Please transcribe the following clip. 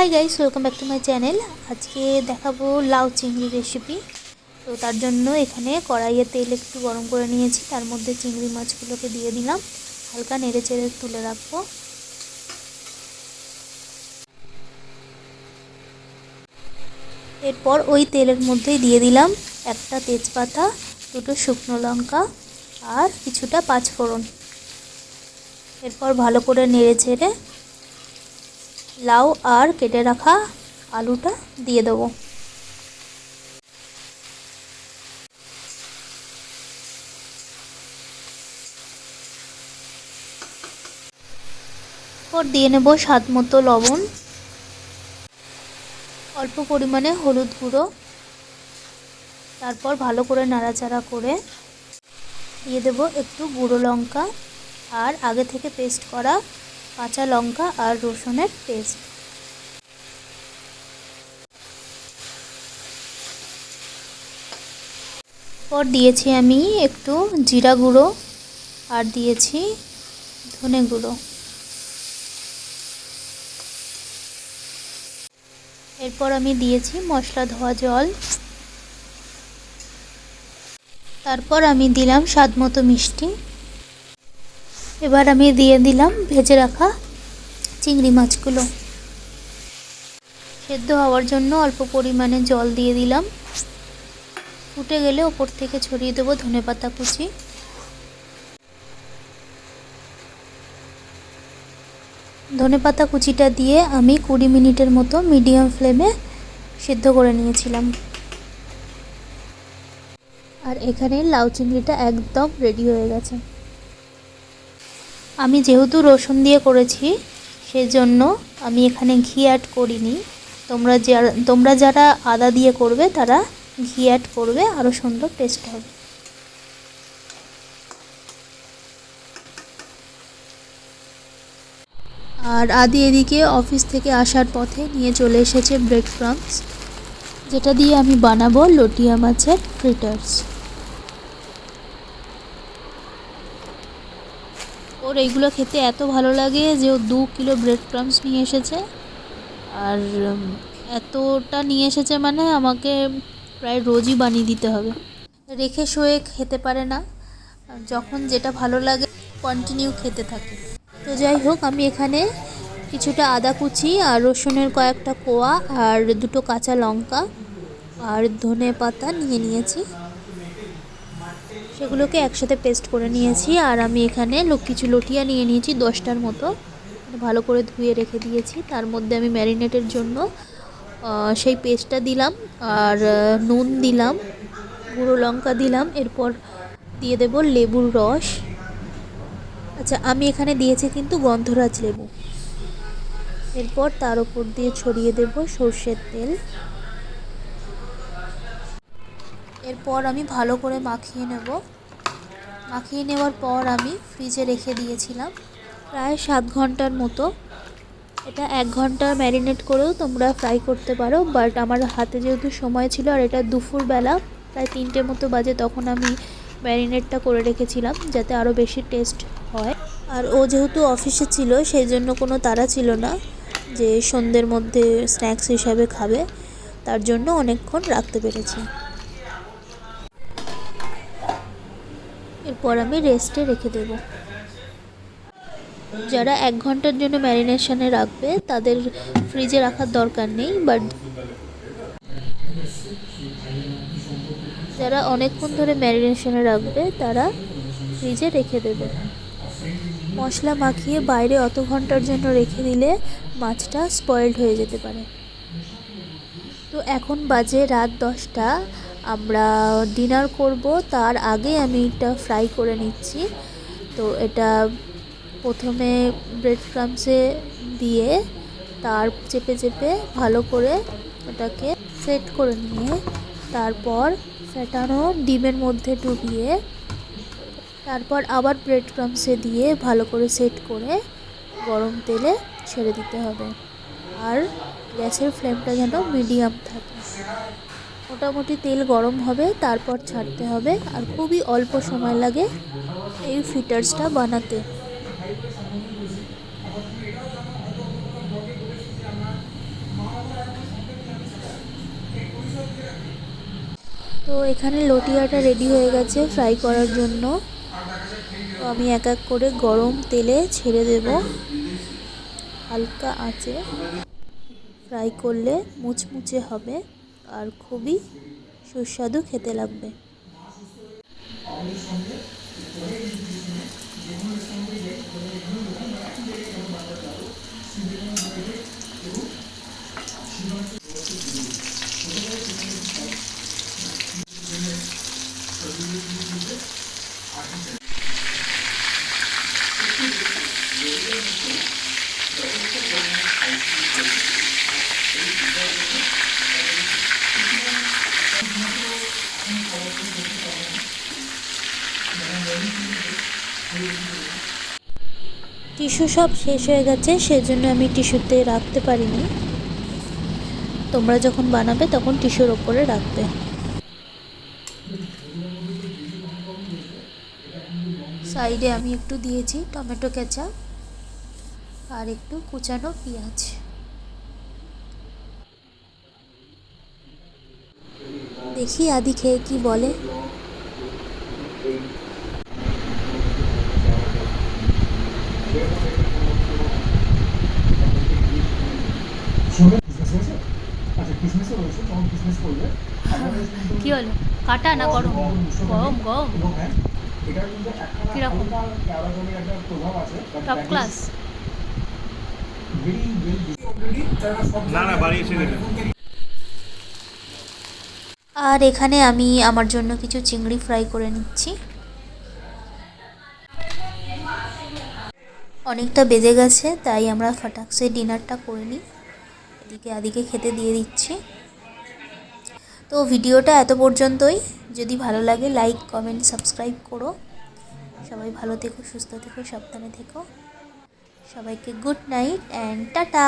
Hi guys welcome back to my channel আজকে দেখাবো লাউ চিংড়ি রেসিপি তো তার জন্য এখানে কড়াইয়ে তেল একটু গরম করে নিয়েছি। তার মধ্যে চিংড়ি মাছগুলোকে দিয়ে দিলাম। হালকা নেড়ে চেড়ে তুলে রাখব। এরপর ওই তেলের মধ্যেই দিয়ে দিলাম একটা তেজপাতা, দুটো শুকনো লঙ্কা আর কিছুটা পাঁচফোড়ন। এরপর ভালো করে নেড়ে চেড়ে লাউ আর কেটে রাখা আলুটা দিয়ে দেবো। এরপর দিয়ে নেব স্বাদ মতো লবণ। অল্প পরিমাণে হলুদ গুঁড়ো। তারপর ভালো করে নাড়াচাড়া করে দিয়ে দেব একটু গুঁড়ো লঙ্কা। আর আগে থেকে পেস্ট করা কাঁচা লঙ্কা আর রসুনের পেস্ট। পর দিয়েছি আমি একটু জিরা গুঁড়ো আর দিয়েছি ধনে গুঁড়ো। এরপর আমি দিয়েছি মশলা ধোয়া জল। তারপর আমি দিলাম স্বাদ মতো মিষ্টি। এবার আমি দিয়ে দিলাম ভেজে রাখা চিংড়ি মাছগুলো। সেদ্ধ হওয়ার জন্য অল্প পরিমাণে জল দিয়ে দিলাম। ফুটে গেলে ওপর থেকে ছড়িয়ে দেবো ধনে পাতা কুচি। ধনে পাতা কুচিটা দিয়ে আমি কুড়ি মিনিটের মতো মিডিয়াম ফ্লেমে সিদ্ধ করে নিয়েছিলাম। আর এখানে লাউ চিংড়িটা একদম রেডি হয়ে গেছে। আমি যেহেতু রসুন দিয়ে করেছি, সেজন্য আমি এখানে ঘি অ্যাড করিনি। তোমরা যারা তোমরা যারা আদা দিয়ে করবে, তারা ঘি অ্যাড করবে আরও সুন্দর টেস্ট হবে। আর আদি এদিকে অফিস থেকে আসার পথে নিয়ে চলে এসেছে ব্রেড ক্রামস যেটা দিয়ে আমি বানাবো লটিয়া মাছের ফ্রিটার্স ওর এইগুলো খেতে এত ভালো লাগে যে ও দু কিলো ব্রেড ক্রামস নিয়ে এসেছে। আর এতটা নিয়ে এসেছে মানে আমাকে প্রায় রোজই বানিয়ে দিতে হবে। রেখে শোয়ে খেতে পারে না। যখন যেটা ভালো লাগে কন্টিনিউ খেতে থাকে। তো যাই হোক, আমি এখানে কিছুটা আদা কুচি আর রসুনের কয়েকটা কোয়া আর দুটো কাঁচা লঙ্কা আর ধনে পাতা নিয়ে নিয়েছি। সেগুলোকে একসাথে পেস্ট করে নিয়েছি আর আমি এখানে কিছু লটিয়া নিয়ে নিয়েছি দশটার মতো। ভালো করে ধুয়ে রেখে দিয়েছি। তার মধ্যে আমি ম্যারিনেটের জন্য সেই পেস্টটা দিলাম আর নুন দিলাম, গুঁড়ো লঙ্কা দিলাম। এরপর দিয়ে দেব লেবুর রস। আচ্ছা আমি এখানে দিয়েছি কিন্তু গন্ধরাজ লেবু। এরপর তার উপর দিয়ে ছড়িয়ে দেব সর্ষের তেল। এরপর আমি ভালো করে মাখিয়ে নেব। মাখিয়ে নেওয়ার পর আমি ফ্রিজে রেখে দিয়েছিলাম প্রায় সাত ঘণ্টার মতো। এটা এক ঘণ্টা ম্যারিনেট করেও তোমরা ফ্রাই করতে পারো, বাট আমার হাতে যেহেতু সময় ছিল আর এটা দুপুরবেলা, প্রায় তিনটে মতো বাজে, তখন আমি ম্যারিনেটটা করে রেখেছিলাম যাতে আরও বেশি টেস্ট হয়। আর ও যেহেতু অফিসে ছিল, সেই জন্য কোনো তাড়া ছিল না যে সন্ধ্যের মধ্যে স্ন্যাক্স হিসাবে খাবে, তার জন্য অনেকক্ষণ রাখতে পেরেছি। এরপর আমি রেস্টে রেখে দেব। যারা এক ঘণ্টার জন্য ম্যারিনেশনে রাখবে, তাদের ফ্রিজে রাখার দরকার নেই, বাট যারা অনেকক্ষণ ধরে ম্যারিনেশনে রাখবে, তারা ফ্রিজে রেখে দেবে। মশলা মাখিয়ে বাইরে অত ঘণ্টার জন্য রেখে দিলে মাছটা স্পয়েলড হয়ে যেতে পারে। তো এখন বাজে রাত দশটা। আমরা ডিনার করব, তার আগে আমি এটা ফ্রাই করে নিচ্ছি। তো এটা প্রথমে ব্রেড ক্রামসে দিয়ে তার চেপে চেপে ভালো করে ওটাকে সেট করে নিয়ে তারপর ফেটানো ডিমের মধ্যে ডুবিয়ে তারপর আবার ব্রেড ক্রামসে দিয়ে ভালো করে সেট করে গরম তেলে ছেড়ে দিতে হবে। আর গ্যাসের ফ্লেমটা যেন মিডিয়াম থাকে। মোটামুটি তেল গরম হবে, তারপর ছাড়তে হবে আর খুবই অল্প সময় লাগে এই ফিটার্সটা বানাতে। তো এখানে লটিয়াটা রেডি হয়ে গেছে ফ্রাই করার জন্য। তো আমি এক এক করে গরম তেলে ছেড়ে দেব। হালকা আঁচে ফ্রাই করলে মুচমুচে হবে। আর খুবই সুস্বাদু খেতে লাগবে। টিস্যু সব শেষ হয়ে গেছে, সেজন্য আমি টিস্যুতে রাখতে পারিনি। তোমরা যখন বানাবে তখন টিস্যুর ওপরে রাখবে। সাইডে আমি একটু দিয়েছি টমেটো কেচাপ আর একটু কুচানো পেঁয়াজ। দেখি আদি খেয়ে কি বলে। কি হলো? কাটা না গরম? গরম গরম। কীরকম? ক্যারাজনের একটা প্রভাব আছে টপ ক্লাস না না বাড়ি এসে আর এখানে আমি আমার জন্য কিছু চিংড়ি ফ্রাই করে নিচ্ছি। অনেকটা বেজে গেছে, তাই আমরা ফাটাকসে ডিনারটা করে নিই। এদিকে আদিকে খেতে দিয়ে দিচ্ছি। তো ভিডিওটা এত পর্যন্তই। যদি ভালো লাগে লাইক কমেন্ট সাবস্ক্রাইব করো। সবাই ভালো থেকো, সুস্থ থেকো, সাবধানে থেকো। সবাইকে গুড নাইট অ্যান্ড টাটা